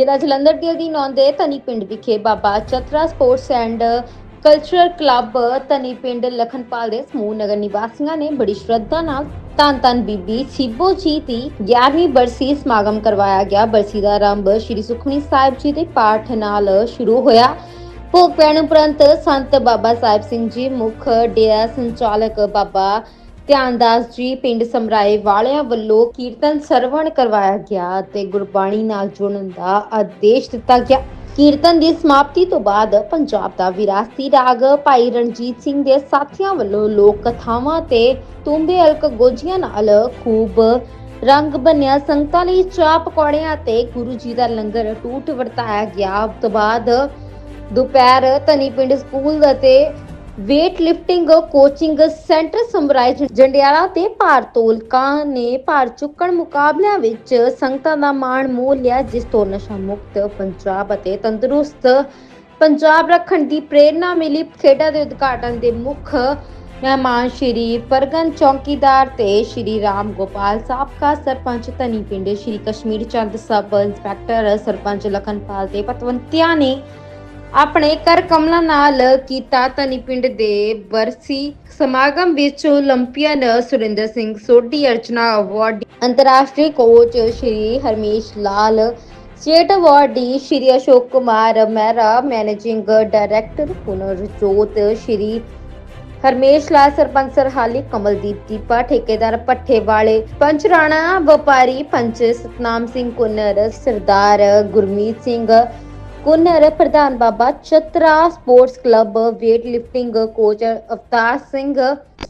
ਜ਼ਿਲ੍ਹਾ ਜਲੰਧਰ ਦੇ ਅਧੀਨ ਆਉਂਦੇ ਧਨੀ ਪਿੰਡ ਵਿਖੇ Baba Chatra sports and cultural club Dhani Pind Lakhanpal ਦੇ ਸਮੂਹ ਨਗਰ ਨਿਵਾਸੀਆਂ ਨੇ ਬੜੀ ਸ਼ਰਧਾ ਨਾਲ ਧੰਨ ਧੰਨ ਬੀਬੀ ਸਿੱਬੋ ਜੀ ਦੀ 11ਵੀਂ ਬਰਸੀ ਸਮਾਗਮ ਕਰਵਾਇਆ ਗਿਆ। ਬਰਸੀ ਦਾ ਆਰੰਭ ਸ੍ਰੀ ਸੁਖਮਨੀ ਸਾਹਿਬ ਜੀ ਦੇ ਪਾਠ ਨਾਲ ਸ਼ੁਰੂ ਹੋਇਆ। ਭੋਗ ਪੈਣ ਉਪਰੰਤ ਸੰਤ ਬਾਬਾ ਸਾਹਿਬ ਸਿੰਘ ਜੀ ਮੁੱਖ ਡੇਰਾ ਸੰਚਾਲਕ ਬਾਬਾ ਧਿਆਨਦਾਸ ਜੀ, ਪਿੰਡ ਸਮਰਾਏ ਵਾਲਿਆਂ ਵੱਲੋਂ ਕੀਰਤਨ ਸਰਵਣ ਕਰਵਾਇਆ ਗਿਆ ਅਤੇ ਗੁਰਬਾਣੀ ਨਾਲ ਜੁੜਨ ਦਾ ਆਦੇਸ਼ ਦਿੱਤਾ ਗਿਆ। ਕੀਰਤਨ ਦੀ ਸਮਾਪਤੀ ਤੋਂ ਬਾਅਦ ਪੰਜਾਬ ਦਾ ਵਿਰਾਸਤੀ ਰਾਗ ਭਾਈ ਰਣਜੀਤ ਸਿੰਘ ਦੇ ਸਾਥੀਆਂ ਵੱਲੋਂ ਲੋਕ ਕਥਾਵਾਂ ਤੇ ਤੁੰਬੇ ਅਲਕ ਗੋਜੀਆਂ ਨਾਲ ਖੂਬ ਰੰਗ ਬੰਨਿਆ। ਸੰਗਤਾਂ ਲਈ ਚਾਹ ਪਕੌੜਿਆਂ ਤੇ ਗੁਰੂ ਜੀ ਦਾ ਲੰਗਰ ਟੂਟ ਵਰਤਾਇਆ ਗਿਆ। ਉਸ ਤੋਂ ਬਾਅਦ ਦੁਪਹਿਰ ਧਨੀ ਪਿੰਡ ਸਕੂਲ ਅਤੇ weight lifting coaching centre Samrai Jandiala ਤੇ ਭਾਰ ਤੋਲਕਾਂ ਨੇ ਭਾਰ ਚੁੱਕਣ ਮੁਕਾਬਲਿਆਂ ਵਿੱਚ ਸੰਗਤਾਂ ਦਾ ਮਾਣ ਮੋਹ ਲਿਆ, ਜਿਸ ਤੋਂ ਨਸ਼ਾ ਮੁਕਤ ਪੰਜਾਬ ਅਤੇ ਤੰਦਰੁਸਤ ਪੰਜਾਬ ਰੱਖਣ ਦੀ ਪ੍ਰੇਰਣਾ ਮਿਲੀ। ਖੇਡਾਂ ਦੇ ਉਦਘਾਟਨ ਦੇ ਮੁੱਖ ਮਹਿਮਾਨ ਸ਼੍ਰੀ ਪਰਗਨ ਚੌਕੀਦਾਰ ਤੇ ਸ਼੍ਰੀ ਰਾਮ ਗੋਪਾਲ ਸਾਬਕਾ ਸਰਪੰਚ ਧਨੀ ਪਿੰਡ, ਸ਼੍ਰੀ ਕਸ਼ਮੀਰ ਚੰਦ ਸਬ ਇੰਸਪੈਕਟਰ, ਸਰਪੰਚ ਲਖਨਪਾਲ ਤੇ ਪਤਵੰਤਿਆਂ ਨੇ ਆਪਣੇ ਕਰ ਕਮਲਾ ਨਾਲ ਕੀਤਾ ਤਨੀ ਪਿੰਡ ਦੇ ਬਰਸੀ ਸਮਾਗਮ ਵਿੱਚ 올림ਪੀਅਨ ਸੁਰਿੰਦਰ ਸਿੰਘ ਸੋਢੀ ਅਰਚਨਾ ਅਵਾਰਡ, ਅੰਤਰਰਾਸ਼ਟਰੀ coach Shri Harmesh Lal, state award ਦੀ ਸ਼੍ਰੀ ਅਸ਼ੋਕ ਕੁਮਾਰ ਮਹਿਰਾ, ਮੈਨੇਜਿੰਗ ਡਾਇਰੈਕਟਰ ਪੁਨਰ ਜੋਤ ਸ਼੍ਰੀ ਹਰਮੇਸ਼ ਲਾਲ, ਸਰਪੰਚ ਸਰਹਾਲੀ ਕਮਲਦੀਪ ਦੀਪਾ, ਠੇਕੇਦਾਰ ਪੱਠੇ ਵਾਲੇ ਪੰਚ ਰਾਣਾ ਵਪਾਰੀ, ਪੰਚ ਸਤਨਾਮ ਸਿੰਘ, ਕੁਨਰ, ਸਰਦਾਰ ਗੁਰਮੀਤ ਸਿੰਘ ਕੁਨਰ ਪ੍ਰਧਾਨ Baba Chatra sports club weight lifting coach Avtar Singh,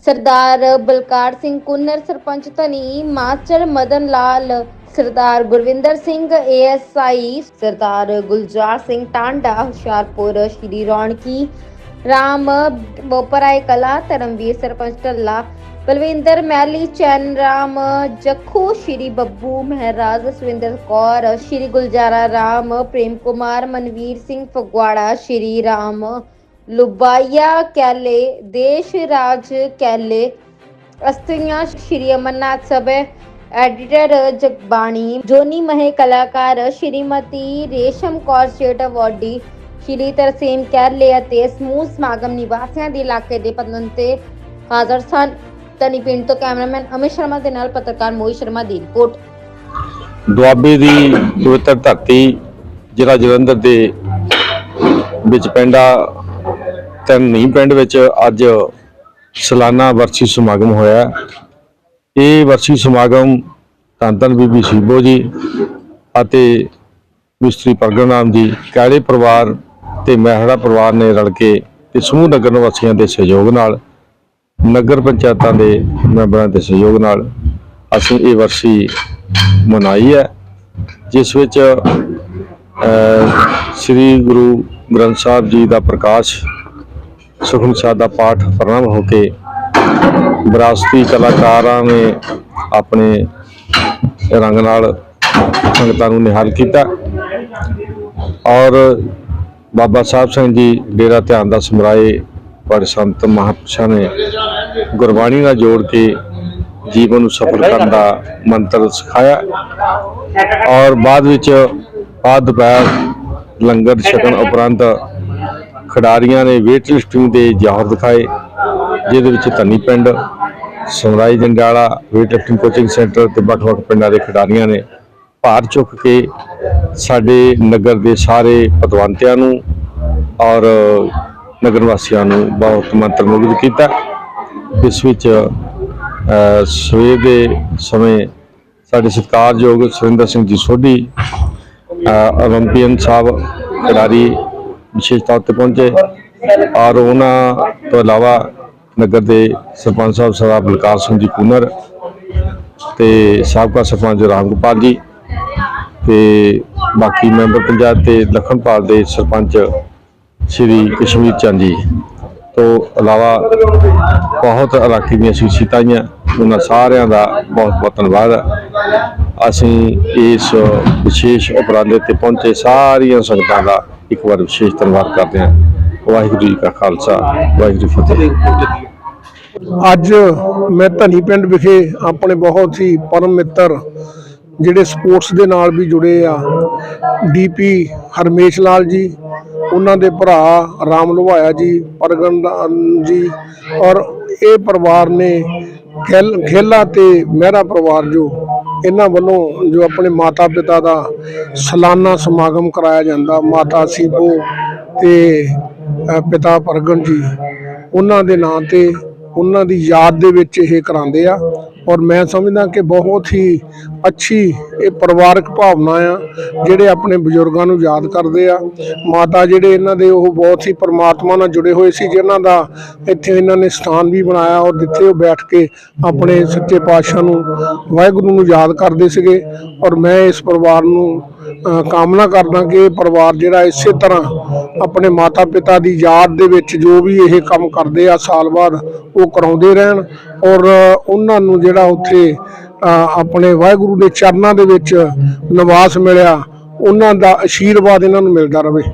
Sardar Balkar Singh Kunar, sarpanch Dhani master Madan Lal, Sardar Gurvinder Singh ASI Sardar Gulzar Singh Tanda, Hoshiarpur Shri Raunki, Ram Boparai Kalan, Dharamvir sarpanch Dhalla Balwinder ਮੈਲੀ ਚੈਨ ਰਾਮ ਜੱਖੂ, ਸ਼੍ਰੀ ਬੱਬੂ ਮਹਾਰਾਜ, ਸਵਿੰਦਰ ਕੌਰ, ਸ਼੍ਰੀ ਗੁਲਜ਼ਾਰਾ ਰਾਮ, ਪ੍ਰੇਮ ਕੁਮਾਰ, ਮਨਵੀਰ ਸਿੰਘ ਫਗਵਾੜਾ, ਸ਼੍ਰੀ ਰਾਮ ਲੁਬਾਈਆ, ਕੈਲੇ, ਦੇਸ਼ ਰਾਜ ਕੈਲੇ ਅਸਤਰੀਆਂ ਸ਼੍ਰੀ ਅਮਰਨਾਥ ਸਭੇ, editor Jagbani, ਜੋਨੀ ਮਹੇ ਕਲਾਕਾਰ, Shrimati Resham Kaur, state awardee, Shri Tarsem Kaile ਅਤੇ ਸਮੂਹ ਸਮਾਗਮ ਨਿਵਾਸੀਆਂ ਦੇ ਇਲਾਕੇ ਦੇ ਪਤਵੰਤੇ ਹਾਜ਼ਰ ਸਨ। ਧਨੀ ਪਿੰਡ ਤੋਂ ਕੈਮਰਾਮੈਨ ਅਮਿਤ ਸ਼ਰਮਾ ਦੇ ਨਾਲ ਪੱਤਰਕਾਰ ਮੋਹਿਤ ਸ਼ਰਮਾ ਦੀ ਰਿਪੋਰਟ। ਦੁਆਬੇ ਦੀ ਪਵਿੱਤਰ ਧਰਤੀ ਜ਼ਿਲ੍ਹਾ ਜਲੰਧਰ ਦੇ ਵਿੱਚ ਪੈਂਦਾ ਤਨਨੀ ਪਿੰਡ ਵਿੱਚ ਅੱਜ ਸਾਲਾਨਾ ਵਰਸੀ ਸਮਾਗਮ ਹੋਇਆ ਇਹ ਵਰਸੀ ਸਮਾਗਮ ਧੰਨ ਧੰਨ ਬੀਬੀ ਸੀਬੋ ਜੀ ਅਤੇ ਮਿਸਤਰੀ ਪ੍ਰਗਟ ਨਾਮ ਜੀ ਕਾਲੇ ਪਰਿਵਾਰ ਤੇ ਮਹਿੜਾ ਪਰਿਵਾਰ ਨੇ ਰਲ ਕੇ ਤੇ ਸਮੂਹ ਨਗਰ ਨਿਵਾਸੀਆਂ ਦੇ ਸਹਿਯੋਗ ਨਾਲ ਨਗਰ ਪੰਚਾਇਤਾਂ ਦੇ ਮੈਂਬਰਾਂ ਦੇ ਸਹਿਯੋਗ ਨਾਲ ਅਸੀਂ ਇਹ ਵਰਸੀ ਮਨਾਈ ਹੈ, ਜਿਸ ਵਿੱਚ ਸ੍ਰੀ ਗੁਰੂ ਗ੍ਰੰਥ ਸਾਹਿਬ ਜੀ ਦਾ ਪ੍ਰਕਾਸ਼ ਸੁਖਮ ਸਾਹਿਬ ਦਾ ਪਾਠ ਪ੍ਰਣਾਮ ਹੋ ਕੇ ਵਿਰਾਸਤੀ ਕਲਾਕਾਰਾਂ ਨੇ ਆਪਣੇ ਰੰਗ ਨਾਲ ਸੰਗਤਾਂ ਨੂੰ ਨਿਹਾਲ ਕੀਤਾ। ਔਰ ਬਾਬਾ ਸਾਹਿਬ ਸਿੰਘ ਜੀ ਡੇਰਾ ਧਿਆਨ ਦਾ ਸਮਰਾਏ ਪਰ ਸੰਤ ਮਹਾਂਪੁਰਸ਼ਾਂ ਨੇ ਗੁਰਬਾਣੀ ਨਾਲ ਜੋੜ ਕੇ ਜੀਵਨ ਨੂੰ ਸਫਲ ਕਰਨ ਦਾ ਮੰਤਰ ਸਿਖਾਇਆ। ਔਰ ਬਾਅਦ ਵਿੱਚ ਬਾਅਦ ਦੁਪਹਿਰ ਲੰਗਰ ਛਕਣ ਉਪਰੰਤ ਖਿਡਾਰੀਆਂ ਨੇ weight lifting ਦੇ ਜੌਹਰ ਦਿਖਾਏ, ਜਿਹਦੇ ਵਿੱਚ Dhani Pind Samrai Jandiala weight lifting coaching centre ਤੇ ਵੱਖ-ਵੱਖ ਪਿੰਡਾਂ ਦੇ ਖਿਡਾਰੀਆਂ ਨੇ ਭਾਰ ਚੁੱਕ ਕੇ ਸਾਡੇ ਨਗਰ ਦੇ ਸਾਰੇ ਪਤਵੰਤਿਆਂ ਨੂੰ ਔਰ ਨਗਰ ਵਾਸੀਆਂ ਨੂੰ ਬਹੁਤ ਮੰਤਰ ਮੁਗਧ ਕੀਤਾ। ਇਸ ਵਿੱਚ ਸਵੇਰ ਦੇ ਸਮੇਂ ਸਾਡੇ ਸਤਿਕਾਰਯੋਗ ਸੁਰਿੰਦਰ ਸਿੰਘ ਜੀ ਸੋਢੀ ਓਲੰਪੀਅਨ ਸਾਹਿਬ ਖਿਡਾਰੀ ਵਿਸ਼ੇਸ਼ ਤੌਰ ਤੇ ਪਹੁੰਚੇ। ਔਰ ਉਹਨਾਂ ਤੋਂ ਇਲਾਵਾ ਨਗਰ ਦੇ ਸਰਪੰਚ ਸਾਹਿਬ ਸਰਦਾਰ ਬਲਕਾਰ ਸਿੰਘ ਜੀ ਕੁਨਰ ਤੇ ਸਾਬਕਾ ਸਰਪੰਚ ਰਾਮਗੋਪਾਲ ਜੀ ਤੇ ਬਾਕੀ ਮੈਂਬਰ ਪੰਜਾਬ ਤੇ ਲਖਨਪਾਲ ਦੇ ਸਰਪੰਚ ਸ਼੍ਰੀ ਕਸ਼ਮੀਰ ਚੰਦ ਜੀ। ਤੋਂ ਇਲਾਵਾ ਬਹੁਤ ਇਲਾਕੇ ਦੀਆਂ ਸ਼ਖਸੀਅਤਾਂ ਆਈਆਂ, ਉਹਨਾਂ ਸਾਰਿਆਂ ਦਾ ਬਹੁਤ ਬਹੁਤ ਧੰਨਵਾਦ ਹੈ। ਅਸੀਂ ਇਸ ਵਿਸ਼ੇਸ਼ ਉਪਰਾਲੇ ਤੇ ਪਹੁੰਚੇ ਸਾਰੀਆਂ ਸੰਗਤਾਂ ਦਾ ਇੱਕ ਵਾਰ ਵਿਸ਼ੇਸ਼ ਧੰਨਵਾਦ ਕਰਦੇ ਹਾਂ ਵਾਹਿਗੁਰੂ ਜੀ ਕਾ ਖਾਲਸਾ, ਵਾਹਿਗੁਰੂ ਫਤਿਹ ਅੱਜ ਮੈਂ ਧਨੀ ਪਿੰਡ ਵਿਖੇ ਆਪਣੇ ਬਹੁਤ ਹੀ ਪਰਮ ਮਿੱਤਰ ਜਿਹੜੇ ਸਪੋਰਟਸ ਦੇ ਨਾਲ ਵੀ ਜੁੜੇ ਆ ਡੀਪੀ ਹਰਮੇਸ਼ ਲਾਲ ਜੀ ਉਹਨਾਂ ਦੇ ਭਰਾ ਰਾਮ ਲਵਾਇਆ ਜੀ ਪਰਗਨ ਜੀ ਔਰ ਇਹ ਪਰਿਵਾਰ ਨੇ ਖੇਲ, ਖੇਲਾ ਤੇ ਮਹਿਰਾ ਪਰਿਵਾਰ ਜੋ, ਇਹਨਾਂ ਵੱਲੋਂ ਜੋ ਆਪਣੇ ਮਾਤਾ ਪਿਤਾ ਦਾ ਸਾਲਾਨਾ ਸਮਾਗਮ ਕਰਾਇਆ ਜਾਂਦਾ, ਮਾਤਾ ਸੀਪੋ ਤੇ ਪਿਤਾ ਪਰਗਨ ਜੀ। ਉਹਨਾਂ ਦੇ ਨਾਂ ਤੇ ਉਹਨਾਂ ਦੀ ਯਾਦ ਦੇ ਵਿੱਚ ਇਹ ਕਰਾਉਂਦੇ ਆ। ਔਰ ਮੈਂ ਸਮਝਦਾ ਕਿ ਬਹੁਤ ਹੀ ਅੱਛੀ ਇਹ ਪਰਿਵਾਰਕ ਭਾਵਨਾ ਆ, ਜਿਹੜੇ ਆਪਣੇ ਬਜ਼ੁਰਗਾਂ ਨੂੰ ਯਾਦ ਕਰਦੇ ਆ। ਮਾਤਾ ਜਿਹੜੇ ਇਹਨਾਂ ਦੇ ਉਹ ਬਹੁਤ ਹੀ ਪਰਮਾਤਮਾ ਨਾਲ ਜੁੜੇ ਹੋਏ ਸੀ, ਜਿਨ੍ਹਾਂ ਦਾ ਇੱਥੇ ਇਹਨਾਂ ਨੇ ਸਥਾਨ ਵੀ ਬਣਾਇਆ ਔਰ ਜਿੱਥੇ ਉਹ ਬੈਠ ਕੇ ਆਪਣੇ ਸੱਚੇ ਪਾਤਸ਼ਾਹ ਨੂੰ, ਵਾਹਿਗੁਰੂ ਨੂੰ ਯਾਦ ਕਰਦੇ ਸੀਗੇ। ਔਰ ਮੈਂ ਇਸ ਪਰਿਵਾਰ ਨੂੰ ਕਾਮਨਾ ਕਰਦਾ ਕਿ ਪਰਿਵਾਰ ਜਿਹੜਾ ਇਸੇ ਤਰ੍ਹਾਂ ਆਪਣੇ ਮਾਤਾ ਪਿਤਾ ਦੀ ਯਾਦ ਦੇ ਵਿੱਚ ਜੋ ਵੀ ਇਹ ਕੰਮ ਕਰਦੇ ਆ ਸਾਲ ਬਾਅਦ ਉਹ ਕਰਾਉਂਦੇ ਰਹਿਣ ਔਰ ਉਹਨਾਂ ਨੂੰ ਜਿਹੜਾ ਉੱਥੇ ਅ, ਆਪਣੇ ਵਾਹਿਗੁਰੂ ਦੇ ਚਰਨਾਂ ਦੇ ਵਿੱਚ ਨਿਵਾਸ ਮਿਲਿਆ ਉਹਨਾਂ ਦਾ ਆਸ਼ੀਰਵਾਦ ਇਹਨਾਂ ਨੂੰ ਮਿਲਦਾ ਰਹੇ।